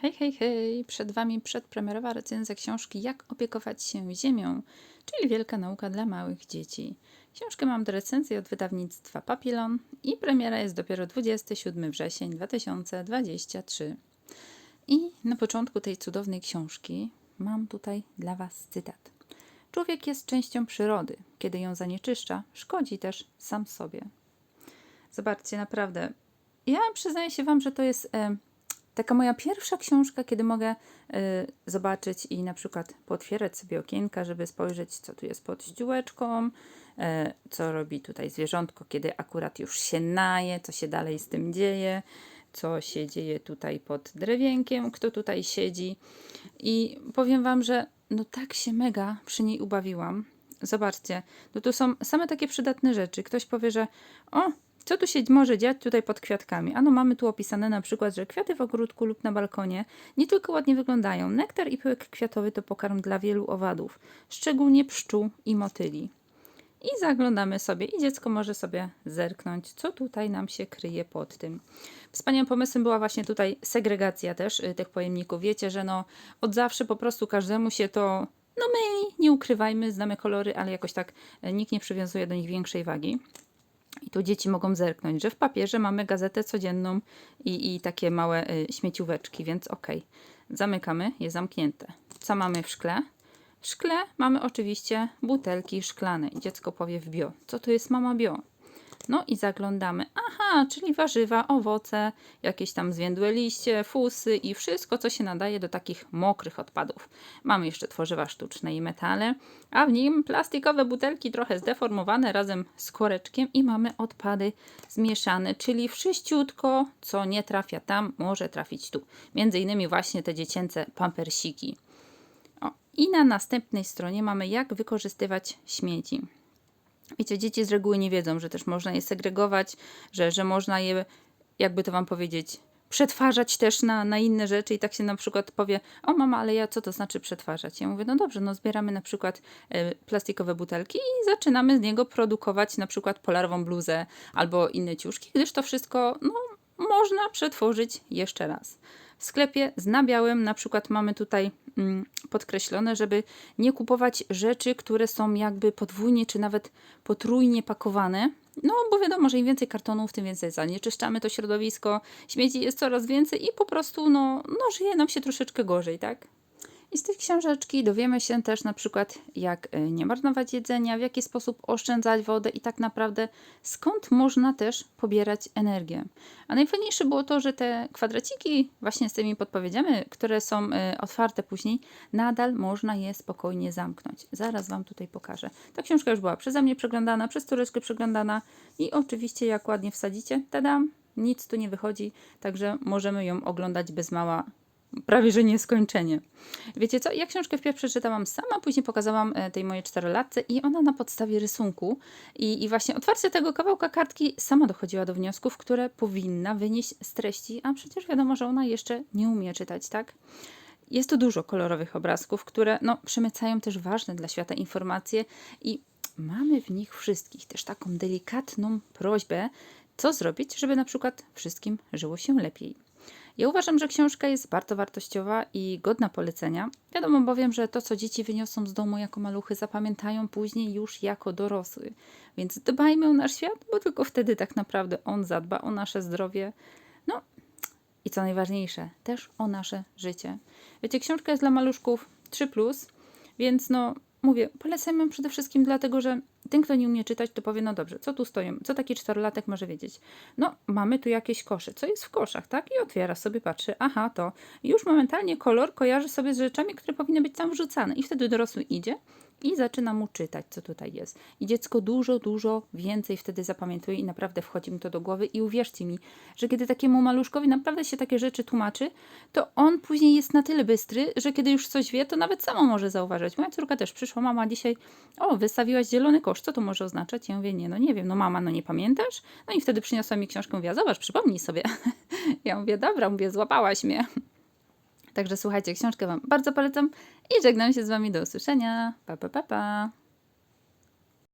Hej, hej, hej! Przed Wami przedpremierowa recenzja książki Jak opiekować się ziemią, czyli wielka nauka dla małych dzieci. Książkę mam do recenzji od wydawnictwa Papillon i premiera jest dopiero 27 wrzesień 2023. I na początku tej cudownej książki mam tutaj dla Was cytat. Człowiek jest częścią przyrody. Kiedy ją zanieczyszcza, szkodzi też sam sobie. Zobaczcie, naprawdę. Ja przyznaję się Wam, że to jest e, taka moja pierwsza książka, kiedy mogę e, zobaczyć i na przykład potwierać sobie okienka, żeby spojrzeć, co tu jest pod ściółeczką, e, co robi tutaj zwierzątko, kiedy akurat już się naje, co się dalej z tym dzieje, co się dzieje tutaj pod drewienkiem, kto tutaj siedzi. I powiem Wam, że no tak się mega przy niej ubawiłam. Zobaczcie, no tu są same takie przydatne rzeczy. Ktoś powie, że o, co tu się może dziać tutaj pod kwiatkami? Ano mamy tu opisane na przykład, że kwiaty w ogródku lub na balkonie nie tylko ładnie wyglądają. Nektar i pyłek kwiatowy to pokarm dla wielu owadów, szczególnie pszczół i motyli. I zaglądamy sobie i dziecko może sobie zerknąć, co tutaj nam się kryje pod tym. Wspaniałym pomysłem była właśnie tutaj segregacja też y, tych pojemników. Wiecie, że no od zawsze po prostu każdemu się to no myli, nie ukrywajmy, znamy kolory, ale jakoś tak y, nikt nie przywiązuje do nich większej wagi. I tu dzieci mogą zerknąć, że w papierze mamy gazetę codzienną i, i takie małe y, śmiecióweczki, więc ok. Zamykamy, je zamknięte. Co mamy w szkle? W szkle mamy oczywiście butelki szklane. Dziecko powie w bio. Co to jest mama bio? No i zaglądamy. Aha, czyli warzywa, owoce, jakieś tam zwiędłe liście, fusy i wszystko, co się nadaje do takich mokrych odpadów. Mamy jeszcze tworzywa sztuczne i metale, a w nim plastikowe butelki trochę zdeformowane razem z koreczkiem i mamy odpady zmieszane, czyli wszyściutko, co nie trafia tam, może trafić tu. Między innymi właśnie te dziecięce pampersiki. I na następnej stronie mamy jak wykorzystywać śmieci. Wiecie, dzieci z reguły nie wiedzą, że też można je segregować, że, że można je, jakby to wam powiedzieć, przetwarzać też na, na inne rzeczy i tak się na przykład powie, o mama, ale ja co to znaczy przetwarzać? Ja mówię, no dobrze, no zbieramy na przykład e, plastikowe butelki i zaczynamy z niego produkować na przykład polarową bluzę albo inne ciuszki, gdyż to wszystko, no, można przetworzyć jeszcze raz. W sklepie z nabiałem na przykład mamy tutaj podkreślone, żeby nie kupować rzeczy, które są jakby podwójnie czy nawet potrójnie pakowane. No, bo wiadomo, że im więcej kartonów, tym więcej zanieczyszczamy to środowisko, śmieci jest coraz więcej i po prostu no, no żyje nam się troszeczkę gorzej, tak? I z tej książeczki dowiemy się też na przykład, jak y, nie marnować jedzenia, w jaki sposób oszczędzać wodę i tak naprawdę skąd można też pobierać energię. A najfajniejsze było to, że te kwadraciki właśnie z tymi podpowiedziami, które są y, otwarte później, nadal można je spokojnie zamknąć. Zaraz Wam tutaj pokażę. Ta książka już była przeze mnie przeglądana, przez tureczkę przeglądana i oczywiście jak ładnie wsadzicie, tadam, nic tu nie wychodzi, także możemy ją oglądać bez mała prawie że nieskończenie. Wiecie co, ja książkę wpierw przeczytałam sama, później pokazałam e, tej mojej czterolatce i ona na podstawie rysunku i, i właśnie otwarcie tego kawałka kartki sama dochodziła do wniosków, które powinna wynieść z treści, a przecież wiadomo, że ona jeszcze nie umie czytać, tak? Jest tu dużo kolorowych obrazków, które no, przemycają też ważne dla świata informacje i mamy w nich wszystkich też taką delikatną prośbę, co zrobić, żeby na przykład wszystkim żyło się lepiej. Ja uważam, że książka jest bardzo wartościowa i godna polecenia. Wiadomo bowiem, że to, co dzieci wyniosą z domu jako maluchy, zapamiętają później już jako dorosły. Więc dbajmy o nasz świat, bo tylko wtedy tak naprawdę on zadba o nasze zdrowie. No i co najważniejsze, też o nasze życie. Wiecie, książka jest dla maluszków 3, więc no mówię, polecam ją przede wszystkim dlatego, że ten, kto nie umie czytać, to powie, no dobrze, co tu stoją? Co taki czterolatek może wiedzieć? No, mamy tu jakieś kosze. Co jest w koszach, tak? I otwiera sobie, patrzy, aha, to. I już momentalnie kolor kojarzy sobie z rzeczami, które powinny być tam wrzucane. I wtedy dorosły idzie i zaczyna mu czytać, co tutaj jest. I dziecko dużo, dużo więcej wtedy zapamiętuje i naprawdę wchodzi mu to do głowy. I uwierzcie mi, że kiedy takiemu maluszkowi naprawdę się takie rzeczy tłumaczy, to on później jest na tyle bystry, że kiedy już coś wie, to nawet samo może zauważyć. Moja córka też przyszła, mama dzisiaj, o, wystawiłaś zielony kosz, co to może oznaczać? Ja mówię, nie, no nie wiem, no mama, no nie pamiętasz? No i wtedy przyniosła mi książkę, mówiła, zobacz, przypomnij sobie. ja mówię, dobra, mówię, złapałaś mnie. Także słuchajcie, książkę Wam bardzo polecam i żegnam się z Wami do usłyszenia. Pa, pa, pa, pa.